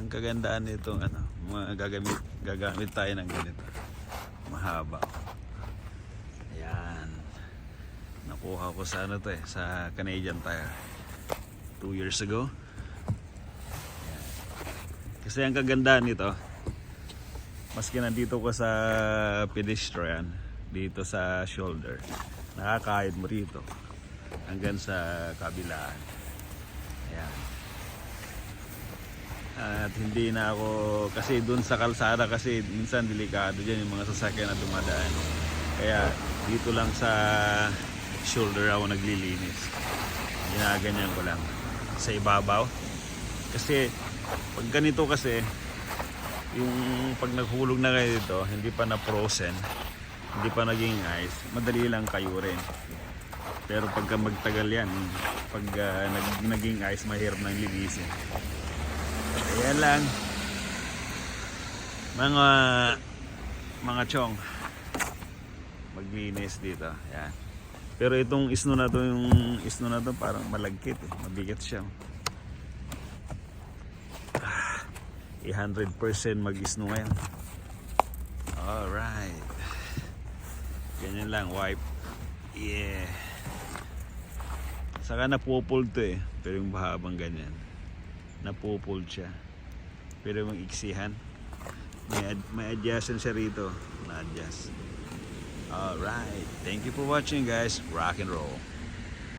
Ang kagandaan nitong ano, mga gagamit, tayo ng ganito. Mahaba. Ayan. Nakuha ko sa ano to eh, sa Canadian Tire. Two years ago. Ayan. Kasi ang kagandaan nito, maski nandito ko sa pedestrian, dito sa shoulder, nakakahid mo rito hanggang sa kabilaan. Ayan. At hindi na ako, kasi dun sa kalsada kasi minsan delikado dyan yung mga sasakyan na dumadaan. Kaya dito lang sa shoulder ako naglilinis. Ginaganyan ko lang sa ibabaw. Kasi pag ganito kasi, yung pag naghulog na kayo dito, hindi pa na-frozen, hindi pa naging ice, madali lang kayo rin. Pero pagka magtagal yan, pag ah, nag- naging ice, mahirap nang linisin. Ayan lang. Mga mga chong maglinis dito. Ayan. Pero itong isno na to, yung isno na to parang malagkit eh. Mabigat siya. Ah, 100% mag-isno ngayon. Alright. Ganyan lang, wipe. Yeah. Saka napupul to eh. Pero yung mahabang ganyan. Napupul siya. Pero yung iksihan, may, ad- may adjustment siya rito. Na-adjust. Alright. Thank you for watching guys. Rock and roll.